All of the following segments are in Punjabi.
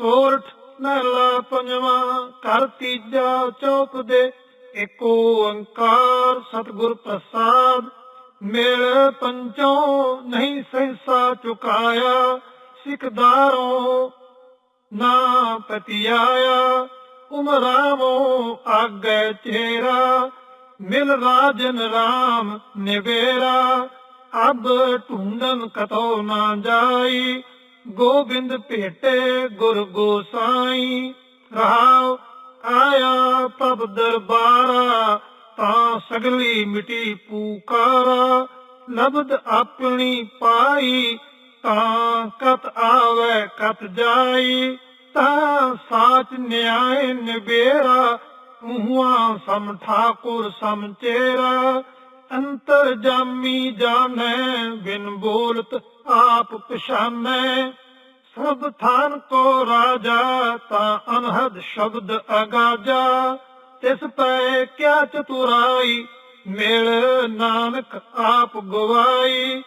ਸੋਰਠ ਮਹਿਲਾ ਪੰਜਵਾਂ ਕਰ ਤੀਜਾ ਚੌਪ ਦੇ ਏਕ ਓੰਕਾਰ ਸਤਿਗੁਰ ਪ੍ਰਸਾਦ। ਮਿਲ ਪੰਚੋਂ ਨਹੀਂ ਸਹਿਸਾ ਚੁਕਾਇਆ ਸਿਕਦਾਰੋਂ ਨਾ ਪਤਿਆਇਆ। ਉਮਰਾਵੋ ਆਗੇ ਚੇਰਾ, ਮਿਲ ਰਾਜਨ ਰਾਮ ਨਿਵੇਰਾ। ਅਬ ਢੂੰਡਨ ਕਤੋ ਨਾ ਜਾਈ ਗੋਬਿੰਦ ਭੇਟੇ ਗੁਰ ਗੋਸਾਈ ਰਹਾਉ ਆਇਆ ਪ੍ਰਭ ਦਰਬਾਰਾ, ਤਾਂ ਸਗਲੀ ਮਿਟੀ ਪੂਕਾਰਾ। ਲਬਦ ਆਪਣੀ ਪਾਈ, ਤਾਂ ਕਤ ਆਵੇ ਕਤ ਜਾਈ। ਤਾ ਸਾਚ ਨਿਆਏ ਨਿਬੇਰਾ ਮੂਹਾਂ ਸਮ ਠਾਕੁਰ ਸਮ ਚੇਰਾ। ਅੰਤਰ ਜਾਮੀ ਜਾਣੈ, ਬਿਨ ਬੋਲਤ ਆਪ ਪਛਾਨੈ। ਸਭ ਥਾਨ ਕੋ ਰਾਜਾ, ਤਾਂ ਅਨਹਦ ਸ਼ਬਦ ਅਗਾਜਾ। ਤਿਸ ਪੈ ਕਿਆ ਚਤੁਰਾਈ, ਮਿਲ ਨਾਨਕ ਆਪ ਗਵਾਈ।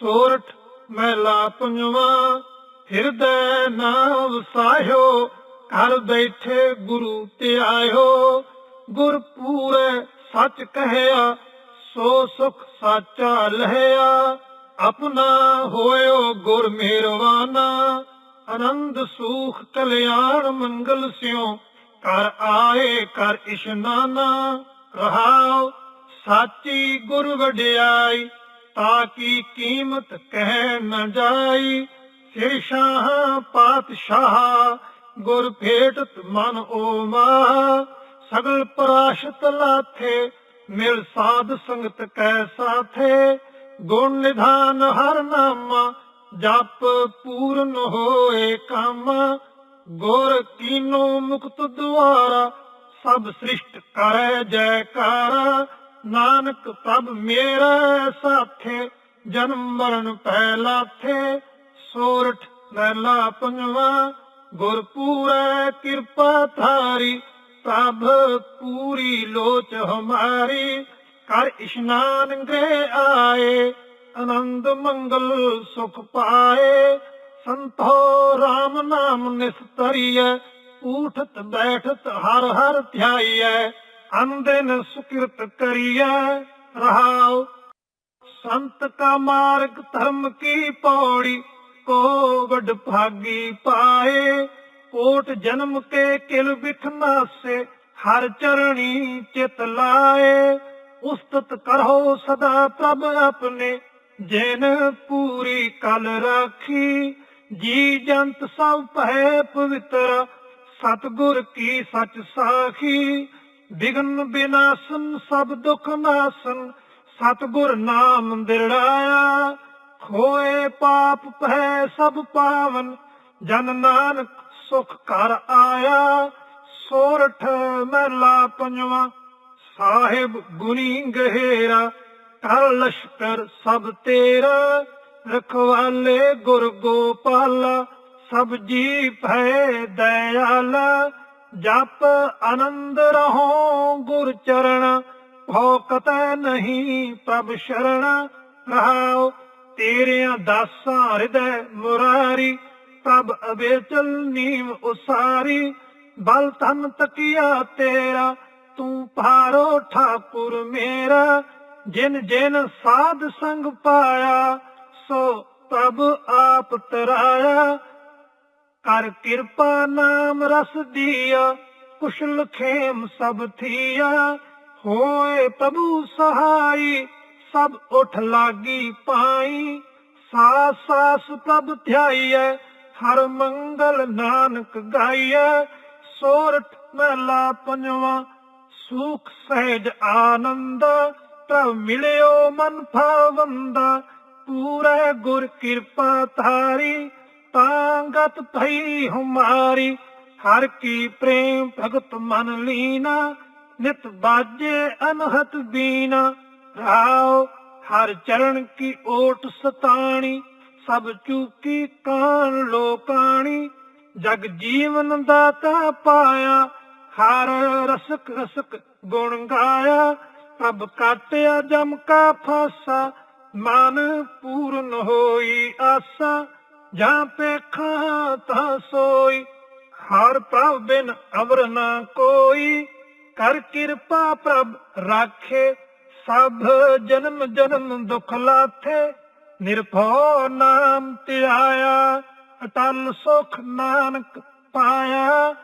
ਸੋਰਠ ਮਹਿਲਾ ਪੰਜਵਾ, ਹਿਰਦੈ ਨਾਮ ਸਾਹਿਓ, ਘਰ ਬੈਠੇ ਗੁਰੂ ਤੇ ਆਇਓ ਗੁਰ ਪੂਰੇ ਸੱਚ ਕਹਿਆ ਸੋ ਸੁਖ ਸਾਚਾ ਲਹਿਆ, ਆਪਣਾ ਹੋਇਓ ਗੁਰ ਮਿਹਰਵਾਨਾ ਆਨੰਦ ਸੂਖ ਕਲਿਆਣ ਮੰਗਲ ਸਿਓ ਕਰ ਆਏ ਕਰ ਇਸ਼ਨਾਨਾ। ਰਹਾਉ ਸਾਚੀ ਗੁਰ ਵਡਿਆਈ, ਤਾਂ ਕੀ ਕੀਮਤ ਕਹਿ ਨ ਜਾਈ। ਸਿਰ ਸ਼ਾਹ ਪਾਤਸ਼ਾਹ, ਗੁਰ ਭੇਟਤ ਮਨ ਓ ਮਾ ਸਗਲ ਪਰਾਸ਼ਤ ਲਾਥੇ ਮਿਲ ਸਾਧ ਸੰਗਤ ਕੈ ਸਾਥੇ, ਗੁਣ ਨਿਧਾਨ ਹਰ ਨਾਮਾ, ਜਪ ਪੂਰਨ ਹੋਏ ਕੰਮ, ਗੁਰ ਕੀਨੋ ਮੁਕਤ ਦੁਆਰਾ, ਸਭ ਸ੍ਰਿਸ਼ਟ ਕਰੈ ਜੈਕਾਰਾ, ਨਾਨਕ ਪ੍ਰਭ ਮੇਰਾ ਸਾਥੇ, ਜਨਮ ਮਰਨ ਪਹਿਲਾ ਥੇ ਸੋਰਠ ਮਹਿਲਾ ਪੰਜਵਾ ਗੁਰ ਪੂਰੈ ਕਿਰਪਾ ਥਾਰੀ ਸਭ ਪੂਰੀ ਲੋਚ ਹਮਾਰੀ ਕਰ ਇਸ਼ਨਾਨ ਗ੍ਰਹਿ ਆਏ, ਆਨੰਦ ਮੰਗਲ ਸੁਖ ਪਾਏ। ਸੰਤੋ RAM ਨਾਮ ਨਿਸਤਰੀਐ ਉਠਤ ਬੈਠਤ ਹਰ ਹਰ ਧਿਆਈਐ ਅੰਦਨ ਸੁਕਿਰਤ ਕਰੀਐ। ਰਹਾਉ, ਸੰਤ ਕਾ ਮਾਰਗ ਧਰਮ ਕੀ ਪੌੜੀ, ਕੋ ਵਡ ਭਾਗੀ ਪਾਏ। ਕੋਟ ਜਨਮ ਕੇ ਕਿਲ ਬਿਖ ਨਾਸੇ ਹਰ ਚਰਣੀ ਚਿਤ ਲਾਏ। ਉਸਤਤ ਕਰੋ ਸਦਾ ਪ੍ਰਭ ਆਪਣੇ, ਜਿਨ ਪੂਰੀ ਕਲ ਰਾਖੀ। ਜੀ ਜੰਤ ਸਭ ਭੈ ਪਵਿੱਤਰ, ਸਤਗੁਰ ਕੀ ਸਚ ਸਾਖੀ। ਬਿਗਨ ਬਿਨਾਸਨ ਸਭ ਦੁਖ ਨਾਸਨ, ਸਤਗੁਰ ਨਾਮ ਦਿੜਾਇਆ ਖੋਏ ਪਾਪ ਭੈ ਸਭ ਪਾਵਨ, ਜਨ ਨਾਨਕ ਸੁਖ ਕਰ ਆਇਆ, ਸੋਰਠ ਮਹਿਲਾ ਪੰਜਵਾ, ਸਾਹਿਬ ਗੁਨੀ ਗਹਿਰਾ ਕਰ ਲਸ਼ਕਰ ਸਭ ਤੇਰਾ, ਰਖਵਾਲੇ ਗੁਰ ਗੋਪਾਲਾ, ਸਭ ਜੀ ਭੈ ਦਇਆਲਾ, ਜਪ ਆਨੰਦ ਰਹੋ ਗੁਰ ਚਰਨ ਭੋਕਤ ਨਹੀਂ ਪ੍ਰਭ ਸ਼ਰਣ, ਰਹਾਉ ਤੇਰਿਆਂ ਦਾਸਾਂ ਹਿਰਦੈ ਮੁਰਾਰੀ ਪ੍ਰਭ ਅਬੇਚਲ ਨੀਮ ਉਸਾਰੀ, ਬਲ ਤਨ ਤਕੀਆ ਤੇਰਾ, ਤੂੰ ਭਾਰੋ ਠਾਕੁਰ ਮੇਰਾ, ਜਿਨ ਜਿਨ ਸਾਧ ਸੰਗ ਪਾਇਆ, ਸੋ ਤਬ ਆਪ ਤਰਾਇਆ। ਕਰ ਕਿਰਪਾ ਨਾਮ ਰਸ ਦੀਆ, ਕੁਸ਼ਲ ਖੇਮ ਸਭ ਥੀਆ। ਹੋਏ ਪ੍ਰਭੂ ਸਹਾਈ, ਸਭ ਉਠ ਲਾਗੀ ਪਾਈ। ਸਾਸ ਸਾਸ ਪ੍ਰਭ ਧਿਆਈਐ ਹਰ ਮੰਗਲ ਨਾਨਕ ਗਾਈਐ, ਸੋਰਠ ਮਹਿਲਾ ਪੰਜਵਾ, ਸੁਖ ਸਹਿਜ ਆਨੰਦ, ਪ੍ਰਭ ਮਿਲਿਓ ਮਨ ਭਾਵੰਦਾ, ਪੂਰੇ ਗੁਰ ਕਿਰਪਾ ਧਾਰੀ ਤਾਂਗਤ ਭਈ ਹਮਾਰੀ, ਹਰ ਕੀ ਪ੍ਰੇਮ ਭਗਤ ਮਨ ਲੀਨਾ, ਨਿਤ ਬਾਜੇ ਅਨਹਤ ਬੀਨਾ ਰਾਉ ਹਰ ਚਰਨ ਕੀ ਓਟ ਸਤਾਣੀ। ਸਭ ਚੂਕੀ ਕਾਨ ਲੋਕਾਣੀ, ਜਗ ਜੀਵਨ ਦਾਤਾ ਪਾਇਆ, ਹਰ ਰਸਕ ਰਸਕ ਗੁਣ ਗਾਇਆ ਪ੍ਰਭ ਕਾਟਿਆ ਜਮ ਕਾ ਫਾਸਾ, ਮਨ ਪੂਰਨ ਹੋਈ ਆਸਾ, ਜਾਂ ਪੇਖਾ ਤਾ ਸੋਈ, ਹਰ ਪ੍ਰਭ ਬਿਨ ਅਵਰ ਨਾ ਕੋਈ, ਕਰ ਕਿਰਪਾ ਪ੍ਰਭ ਰਾਖੇ, ਸਭ ਜਨਮ ਜਨਮ ਦੁਖ ਲਾਥੇ ਨਿਰਭਉ ਨਾਮ ਧਿਆਇਆ, ਅਟਲ ਸੁਖ ਨਾਨਕ ਪਾਇਆ।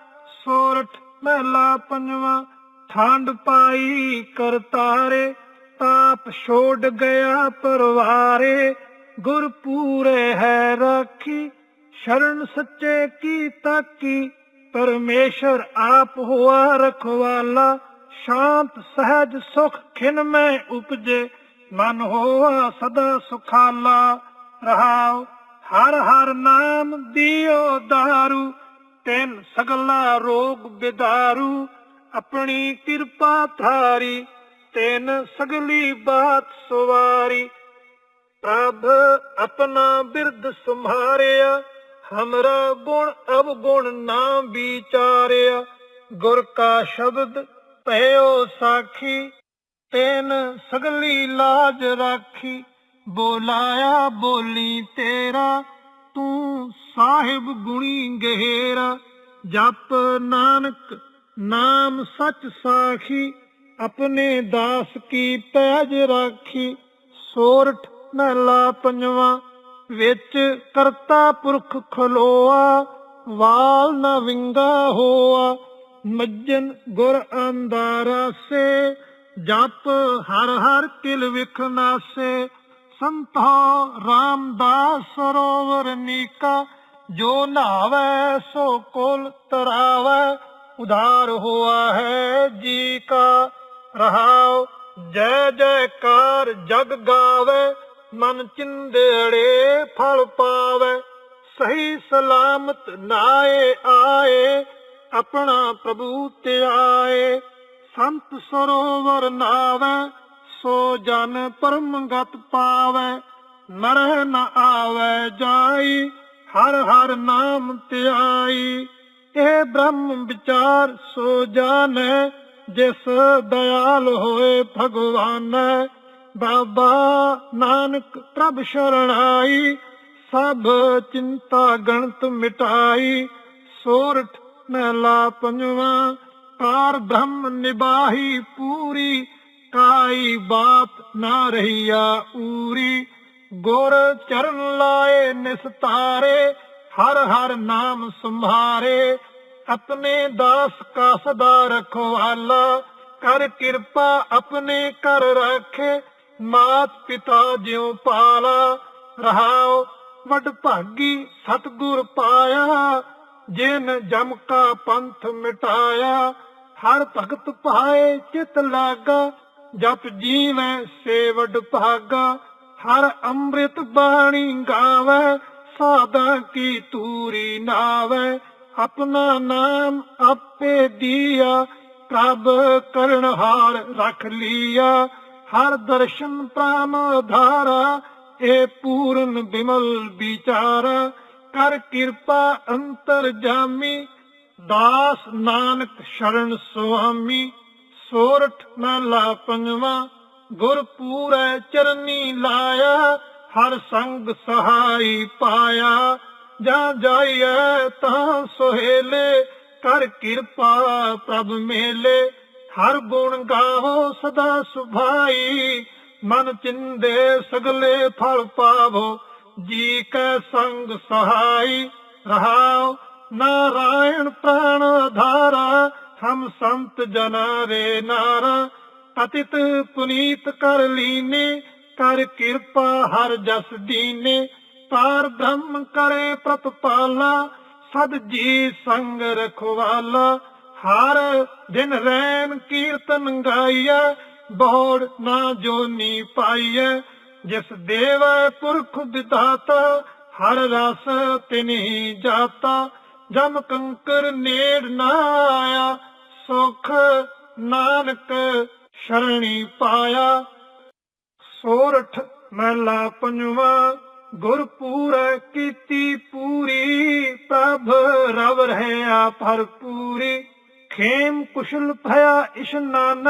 ਸੋਰਠ ਮਹਿਲਾ ਪੰਜਵਾ, ਠੰਡ ਪਾਈ ਕਰਤਾਰੇ ਤਾਪ ਛੋੜ ਗਿਆ ਪਰਵਾਰੇ। ਗੁਰ ਪੂਰੇ ਹੈ ਰਾਖੀ, ਸ਼ਰਨ ਸੱਚੇ ਕੀ ਤਾਕੀ। ਪਰਮੇਸ਼ਰ ਆਪ ਹੋਆ ਰਖਵਾਲਾ, ਸ਼ਾਂਤ ਸਹਿਜ ਸੁਖ ਖਿਨ ਮੈਂ ਉਪਜੇ। ਮਨ ਹੋਆ ਸਦਾ ਸੁਖਾਲਾ, ਰਹਾਉ, ਹਰ ਹਰ ਨਾਮ ਦਿਓ ਦਾਰੂ, ਤੈਨ ਸਗਲਾ ਰੋਗ ਬਿਦਾਰੂ, ਆਪਣੀ ਕਿਰਪਾ ਧਾਰੀ, ਤੈਨ ਸਗਲੀ ਬਾਤ ਸੁਵਾਰੀ। ਪ੍ਰਭ ਆਪਣਾ ਬਿਰਦ ਸੰਭਾਰਿਆ, ਹਮਰਾ ਗੁਣ ਅਵਗੁਣ ਨਾ ਵਿਚਾਰਿਆ, ਗੁਰ ਕਾ ਸ਼ਬਦ ਭਇਓ ਸਾਖੀ ਤੈਨ ਸਗਲੀ ਲਾਜ ਰਾਖੀ, ਬੋਲਾਇਆ ਬੋਲੀ ਤੇਰਾ, ਤੂੰ ਸਾਹਿਬ ਗੁਣੀ ਗਹਿਰਾ। ਜਪ ਨਾਨਕ ਨਾਮ ਸੱਚ ਸਾਖੀ, ਆਪਣੇ ਦਾਸ ਕੀ ਪੈਜ ਰਾਖੀ। ਸੋਰਠ ਮਹਿਲਾ ਪੰਜਵਾ, ਵਿੱਚ ਕਰਤਾ ਪੁਰਖ ਖਲੋਆ, ਵਾਲ ਨਾ ਵਿੰਗਾ ਹੋਆ। ਮੱਜਨ ਗੁਰ ਅੰਦਾਰਾ ਸੇ ਜਪ ਹਰ ਹਰ ਕਿਲ ਵਿਖ ਸੰਤੋ ਰਾਮਦਾਸ ਸਰੋਵਰ ਨੀਕਾ, ਜੋ ਨਾਵੇ ਸੋ ਕੁਲ ਤਰਾਵੇ, ਉਧਾਰ ਹੋਆ ਹੈ ਜੀ ਕਾ। ਰਹਾਉ, ਜੈ ਜੈਕਾਰ ਜਗ ਗਾਵੇ, ਮਨ ਚਿੰਦੜੇ ਫਲ ਪਾਵੇ। ਸਹੀ ਸਲਾਮਤ ਨਾਏ ਆਏ, ਆਪਣਾ ਪ੍ਰਭੂ ਤੇ ਆਏ। ਸੰਤ ਸਰੋਵਰ ਨਾਵੇ, ਸੋ ਜਨ ਪਰਮ ਗਤ ਪਾਵੇ ਮਰਹਿ ਨ ਆਵੇ ਜਾਈ, ਹਰ ਹਰ ਨਾਮ ਧਿਆਈ। ਇਹ ਬ੍ਰਹਮ ਵਿਚਾਰ ਸੋ ਜਾਣੈ, ਜਿਸ ਦਇਆਲ ਹੋਏ ਭਗਵਾਨ। ਬਾਬਾ ਨਾਨਕ ਪ੍ਰਭ ਸ਼ਰਣਾਈ, ਸਭ ਚਿੰਤਾ ਗਣਤ ਮਿਟਾਈ, ਸੋਰਠ ਮਹਿਲਾ ਪੰਜਵਾ ਕਾਰ ਬ੍ਰਹਮ ਨਿਬਾਹੀ ਪੂਰੀ, ਕਾਈ ਬਾਤ ਨਾ ਰਹੀਆ ਊਰੀ। ਗੁਰ ਚਰਨ ਲਾਏ ਨਿਸਤਾਰੇ, ਹਰ ਹਰ ਨਾਮ ਸੰਭਾਰੇ। ਆਪਣੇ ਦਾਸ ਕਾ ਸਦਾ ਰਖਵਾਲਾ ਕਰ ਕਿਰਪਾ ਆਪਣੇ ਕਰ ਰੱਖੇ। ਮਾਤ ਪਿਤਾ ਜਿਉ ਪਾਲਾ ਰਹਾਓ ਵਡ ਭਾਗੀ ਸਤਗੁਰ ਪਾਇਆ। ਜਿਨ ਜਮ ਕਾ ਪੰਥ ਮਿਟਾਇਆ ਹਰ ਭਗਤ ਭਾਏ ਚਿਤ ਲਾਗਾ, ਜਪ ਜੀਵੈ ਸੇਵਡ ਭਾਗਾ, ਹਰ ਅੰਮ੍ਰਿਤ ਬਾਣੀ ਗਾਵੇ ਸਾਦਾ ਕੀ ਤੂਰੀ ਨਾਵੇ, ਆਪਣਾ ਨਾਮ ਆਪੇ ਦੀਆ, ਪ੍ਰਭ ਕਰਨ ਹਾਰ ਰੱਖ ਲਿਆ, ਹਰ ਦਰਸ਼ਨ ਪ੍ਰਾਨ ਧਾਰਾ ਇਹ ਪੂਰਨ ਬਿਮਲ ਵਿਚਾਰਾ, ਕਰ ਕਿਰਪਾ ਅੰਤਰ ਜਾਮੀ ਦਾਸ ਨਾਨਕ ਸ਼ਰਨ ਸੁਆਮੀ, ਸੋਰਠ ਮਹਲਾ ਪੰਜਵਾ ਗੁਰ ਪੂਰੈ ਚਰਨੀ ਲਾਇਆ, ਹਰ ਸੰਗ ਸਹਾਈ ਪਾਇਆ। ਜਾਂ ਜਾਈਐ ਤਾਂ ਸੁਹੇਲੇ, ਕਰ ਕਿਰਪਾ ਪ੍ਰਭ ਮੇਲੇ। ਹਰ ਗੁਣ ਗਾਵੋ ਸਦਾ ਸੁਭਾਈ, ਮਨ ਚਿੰਦੇ ਸਗਲੇ ਫਲ ਪਾਵੋ। ਜੀ ਕੈ ਸੰਗ ਸਹਾਈ ਰਹਾਓ ਨਾਰਾਇਣ ਪ੍ਰਾਣ ਧਾਰਾ, ਹਮ ਸੰਤ ਜਨਾ ਰੇ ਨਾਰਾ। ਪਤਿਤ ਪੁਨੀਤ ਕਰ ਲੀਨੇ, ਕਰ ਕਿਰਪਾ ਹਰ ਜਸ ਦੀਨੇ। ਪਾਰ ਬ੍ਰਹਮ ਕਰੇ ਪ੍ਰਤਪਾਲਾ ਸਦ ਜੀ ਸੰਗ ਰਖਵਾਲਾ। ਹਰ ਦਿਨ ਰੈਨ ਕੀਰਤਨ ਗਾਈਐ, ਬੋੜ ਨਾ ਜੋਨੀ ਪਾਈਐ। ਜਿਸ ਦੇਵ ਪੁਰਖ ਵਿਦਾਤਾ ਹਰ ਰਸ ਤਿਨਹੀ ਜਾਤਾ। ਜਮ ਕੰਕਰ ਨੇੜ ਨਾ ਆਇਆ, ਸੁਖ ਨਾਨਕ ਸ਼ਰਣੀ ਪਾਇਆ। ਸੋਰਠ ਮਹਿਲਾ ਪੰਜਵਾ ਗੁਰ ਪੂਰੈ ਕੀਤੀ ਪੂਰੀ, ਪ੍ਰਭ ਰਵ ਰਹਿਆ ਭਰਪੂਰੀ ਖੇਮ ਕੁਸ਼ਲ ਭਇਆ ਇਸ਼ਨਾਨ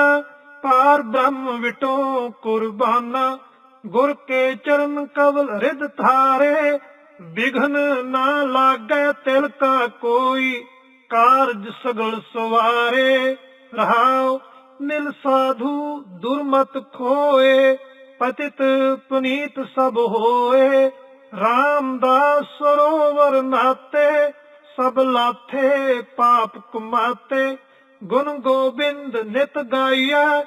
ਪਾਰ ਬ੍ਰਹਮ ਵਿਟੋ ਕੁਰਬਾਨਾ। ਗੁਰ ਕੇ ਚਰਨ ਕਵਲ ਰਿਦ ਥਾਰੇ ਵਿਘਨ ਨਾ ਲਾਗੈ ਤਿਲ ਕਾ ਕੋਈ, ਕਾਰਜ ਸਗਲ ਸਵਾਰੇ, ਰਹਾਉ ਨਿਲ ਸਾਧੂ ਦੁਰਮਤ ਖੋਏ, ਪਤਿਤ ਪੁਨੀਤ ਸਭ ਹੋਏ, ਰਾਮਦਾਸ ਸਰੋਵਰ ਨਾਤੇ, ਸਭ ਲਾਥੇ ਪਾਪ ਕੁਮਾਤੇ, ਗੁਣ ਗੋਬਿੰਦ ਨਿਤ ਗਾਈਐ,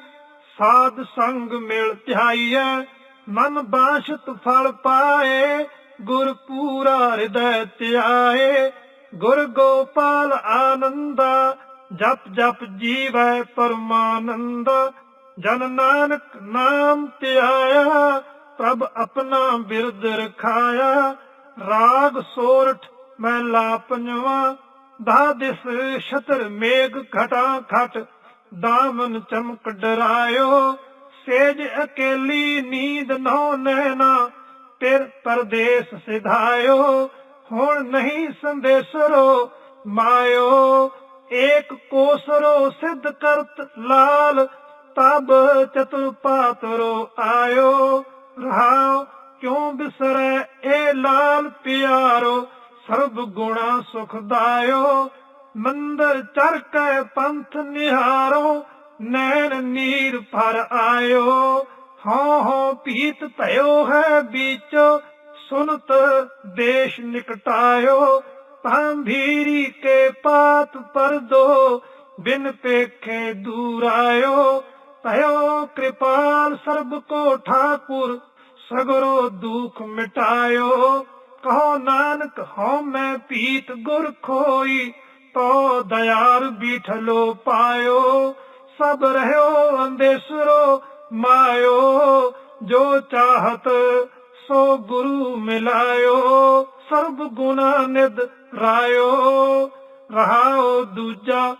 ਸਾਧ ਸੰਗ ਮਿਲ ਧਿਆਈਐ, ਮਨ ਬਾਸ਼ਤ ਫਲ ਪਾਏ ਗੁਰ ਪੂਰਾ ਹਿਰਦੈ ਧਿਆਏ, ਗੁਰ ਗੋਪਾਲ ਆਨੰਦਾ, ਜਪ ਜਪ ਜੀਵੈ ਪਰਮਾਨੰਦ। ਜਨ ਨਾਨਕ ਨਾਮ ਧਿਆਇਆ, ਪ੍ਰਭ ਆਪਣਾ ਬਿਰਦ ਰਖਾਇਆ। ਰਾਗ ਸੋਰਠ ਮਹਿਲਾ ਪੰਜਵਾ ਦਾ ਦਿਸ ਛਤਰ ਮੇਘ ਘਟਾ ਘਟ। ਦਾਮਨ ਚਮਕ ਡਰਾਇਓ, ਸੇਜ ਅਕੇਲੀ ਨੀਂਦ ਨੋ ਨੈਣਾ ਤੇਰ ਪਰਦੇਸ ਸਿਧਾਇਓ, ਹੁਣ ਨਹੀਂ ਸੰਦੇਸਰੋ, ਮਾਇਓ, ਏਕ ਕੋਸਰੋ ਸਿੱਧ ਕਰਤ ਲਾਲ, ਤਬ ਚਤੁਰ ਪਾਤਰੋ ਆਇਓ ਰਹਾਉ ਕਿਉ ਬਿਸਰੈ ਇਹ ਲਾਲ ਪਿਆਰੋ, ਸਰਬ ਗੁਣਾ ਸੁਖਦਾਇਓ ਮੰਦਰ ਚੜ ਕੇ ਪੰਥ ਨਿਹਾਰੋ, ਨੈਣ ਨੀਰ ਭਰ ਆਇਓ। ਹਾਂ ਹਾਂ ਪੀਤ ਭਇਓ ਹੈ ਵਿੱਚ, ਸੁਨਤ ਦੇਸ਼ ਨਿਕਟਾਇਓ। ਭਾਂਭੀਰੀ ਕੇ ਪਾਤ ਪਰਦੋ ਬਿਨ ਪੇਖੇ ਦੂਰ ਆਇਓ। ਭਇਓ ਕਿਰਪਾਲ ਸਰਬ ਕੋ ਠਾਕੁਰ, ਸਗਰੋ ਦੁਖ ਮਿਟਾਇਓ। ਕਹੋ ਨਾਨਕ, ਹਉ ਮੈਂ ਪੀਤ ਗੁਰ ਖੋਈ, ਤੋ ਦਇਆਲ ਬੀਠਲੋ ਪਾਇਓ। ਸਭ ਰਹਿਓ ਅੰਦੇਸਰੋ ਮਾਇਓ ਜੋ ਚਾਹਤ ਸੋ ਗੁਰੂ ਮਿਲਾਇਓ ਸਰਬ ਗੁਣਾ ਨਿਦ ਰਾਇਓ ਰਹਾਓ ਦੂਜਾ